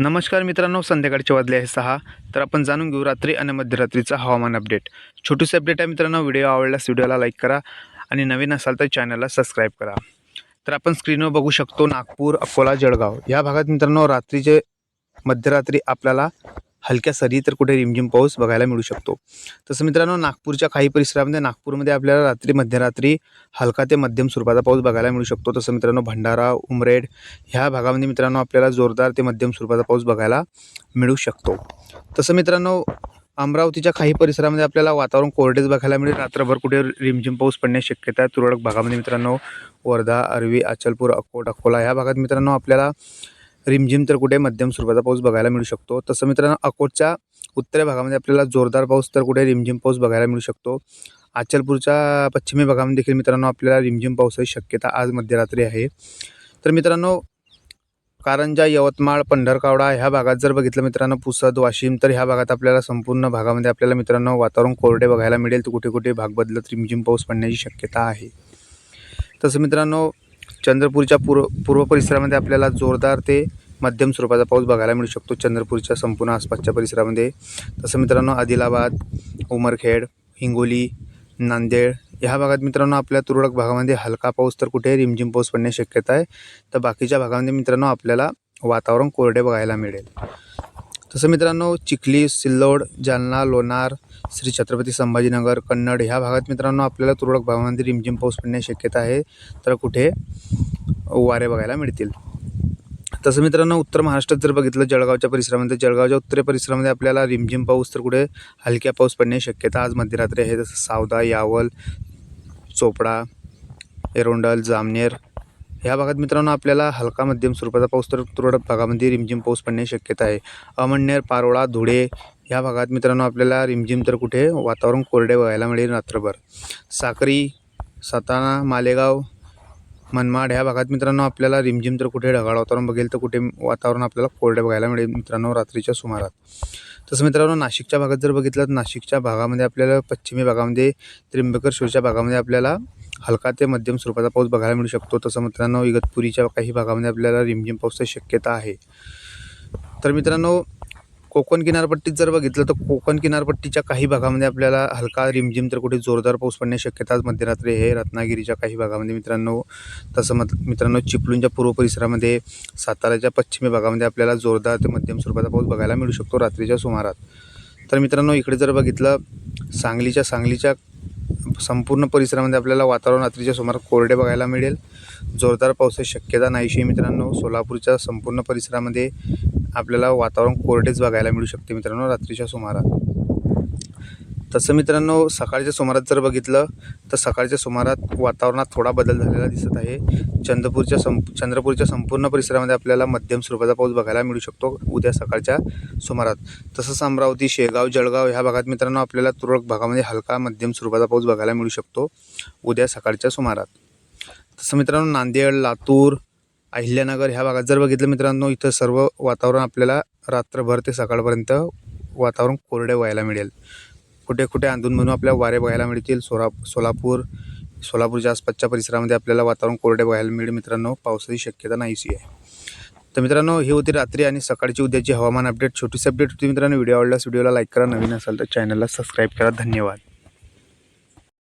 नमस्कार मित्रांनो संध्याकाळचे वाजले आहे सहा. तर आपण जाणून घेऊ रात्री आणि मध्यरात्रीचा हवामान अपडेट छोटीशी अपडेट आहे मित्रांनो व्हिडिओ आवडल्यास व्हिडिओला लाईक करा आणि नवीन असाल तर चॅनलला सबस्क्राईब करा. तर आपण स्क्रीनवर बघू शकतो नागपूर अकोला जळगाव. या भागात मित्रांनो रात्रीचे मध्यरात्री आपल्याला हलक्या सरी तर कुठे रिमझिम पाऊस बघायला मिळू शकतो. तसं मित्रांनो नागपूरच्या काही परिसरामध्ये नागपूरमध्ये आपल्याला रात्री मध्यरात्री हलका ते मध्यम स्वरूपाचा पाऊस बघायला मिळू शकतो. तसं मित्रांनो भंडारा उमरेड ह्या भागामध्ये मित्रांनो आपल्याला जोरदार ते मध्यम स्वरूपाचा पाऊस बघायला मिळू शकतो. तसं मित्रांनो अमरावतीच्या काही परिसरामध्ये आपल्याला वातावरण कोरडेच बघायला मिळेल. रात्रभर कुठे रिमझिम पाऊस पडण्याची शक्यता आहे. तुरळक भागामध्ये मित्रांनो वर्धा अरवी अचलपूर अकोट अकोला ह्या भागात मित्रांनो आपल्याला रिमझिम तर कुठे मध्यम स्वरूपाचा पाऊस बघायला मिळू शकतो. तसं मित्रांनो अकोटच्या उत्तर भागामध्ये आपल्याला जोरदार पाऊस तर कुठे रिमझिम पाऊस बघायला मिळू शकतो. अचलपूरच्या पश्चिमी भागामध्ये देखील मित्रांनो आपल्याला रिमझिम पावसाची शक्यता आज मध्यरात्री आहे. तर मित्रांनो कारंजा यवतमाळ पंढरकावडा ह्या भागात जर बघितलं मित्रांनो पुसद वाशिम तर ह्या भागात आपल्याला संपूर्ण भागामध्ये आपल्याला मित्रांनो वातावरण कोरडे बघायला मिळेल. तर कुठे कुठे भाग बदलत रिमझिम पाऊस पडण्याची शक्यता आहे. तसं मित्रांनो चंद्रपूरच्या पूर्व पूर्व परिसरामध्ये आपल्याला जोरदार ते मध्यम स्वरूपाचा पाऊस बघायला मिळू शकतो. चंद्रपूरच्या संपूर्ण आसपासच्या परिसरामध्ये. तसं मित्रांनो आदिलाबाद उमरखेड हिंगोली नांदेड ह्या भागात मित्रांनो आपल्या तुरळक भागामध्ये हलका पाऊस तर कुठे रिमझिम पाऊस पडण्याची शक्यता आहे. तर बाकीच्या भागामध्ये मित्रांनो आपल्याला वातावरण कोरडे बघायला मिळेल. तसं मित्रांनो चिखली सिल्लोड जालना लोणार श्री छत्रपती संभाजीनगर कन्नड ह्या भागात मित्रांनो आपल्याला तुरळक भागामध्ये रिमझिम पाऊस पडण्याची शक्यता आहे. तर कुठे वारे बघायला मिळतील. तसं मित्रांनो उत्तर महाराष्ट्रात जर बघितलं जळगावच्या परिसरामध्ये जळगावच्या उत्तर परिसरामध्ये आपल्याला रिमझिम पाऊस तर कुठे हलक्या पाऊस पडण्याची शक्यता आज मध्यरात्री आहे. जसं सावदा यावल चोपडा एरोंडल जामनेर ह्या भागात मित्रांनो आपल्याला हलका मध्यम स्वरूपाचा पाऊस तर तुरळक भागामध्ये रिमझिम पाऊस पडण्याची शक्यता आहे. अमळनेर पारोळा धुळे ह्या भागात मित्रांनो आपल्याला रिमझिम तर कुठे वातावरण कोरडे बघायला मिळेल रात्रभर. साक्री सातारा मालेगाव मनमाड ह्या भागात मित्रांनो आपल्याला रिमझिम तर कुठे ढगाळ वातावरण बघेल तर कुठे वातावरण आपल्याला कोरडे बघायला मिळेल मित्रांनो रात्रीच्या सुमारात. तसं मित्रांनो नाशिकच्या भागात जर बघितलं तर नाशिकच्या भागामध्ये आपल्याला पश्चिमी भागामध्ये त्र्यंबकेश्वरच्या भागामध्ये आपल्याला हलका ते मध्यम स्वरूपाचा पाऊस बघायला मिळू शकतो. तसं मित्रांनो इगतपुरीच्या काही भागामध्ये आपल्याला रिमझिम पावसाची शक्यता आहे. तर मित्रांनो कोकण किनारपट्टीत जर बघितलं तर कोकण किनारपट्टीच्या काही भागामध्ये आपल्याला हलका रिमझिम तर कुठे जोरदार पाऊस पडण्याची शक्यता मध्यरात्री हे रत्नागिरीच्या काही भागामध्ये मित्रांनो तसं मत मित्रांनो चिपळूणच्या पूर्व परिसरामध्ये साताऱ्याच्या पश्चिमी भागामध्ये आपल्याला जोरदार ते मध्यम स्वरूपाचा पाऊस बघायला मिळू शकतो रात्रीच्या सुमारात तर मित्रांनो इकडे जर बघितलं सांगलीच्या सांगलीच्या संपूर्ण परिसरामध्ये आपल्याला वातावरण रात्रीच्या सुमारात कोरडे बघायला मिळेल. जोरदार पावसाची शक्यता नाहीशी मित्रांनो. सोलापूरच्या संपूर्ण परिसरामध्ये आपल्याला वातावरण कोरडेच बघायला मिळू शकते मित्रांनो रात्रीच्या सुमारात. तसं मित्रांनो सकाळच्या सुमारात जर बघितलं तर सकाळच्या सुमारात वातावरणात थोडा बदल झालेला दिसत आहे. चंद्रपूरच्या सं चंद्रपूरच्या संपूर्ण परिसरामध्ये आपल्याला मध्यम स्वरूपाचा पाऊस बघायला मिळू शकतो उद्या सकाळच्या सुमारात. तसंच अमरावती शेगाव जळगाव ह्या भागात मित्रांनो आपल्याला तुरळक भागामध्ये हलका मध्यम स्वरूपाचा पाऊस बघायला मिळू शकतो उद्या सकाळच्या सुमारात. तसं मित्रांनो नांदेड लातूर अहिल्यानगर ह्या भागात जर बघितलं मित्रांनो इथं सर्व वातावरण आपल्याला रात्रभर ते सकाळपर्यंत वातावरण कोरडे व्हायला मिळेल. कुठे कुठे अधूनमधून आपल्याला वारे बघायला मिळतील. सोला सोलापूर सोलापूरच्या आसपासच्या परिसरामध्ये आपल्याला वातावरण कोरडे बघायला मिळेल मित्रांनो. पावसाची शक्यता नाहीशी आहे. तर मित्रांनो ही होती रात्री आणि सकाळची उद्याची हवामान अपडेट. छोटीशी अपडेट होती मित्रांनो. व्हिडिओ आवडल्यास व्हिडिओला लाईक करा. नवीन असाल तर चॅनलला सबस्क्राईब करा. धन्यवाद.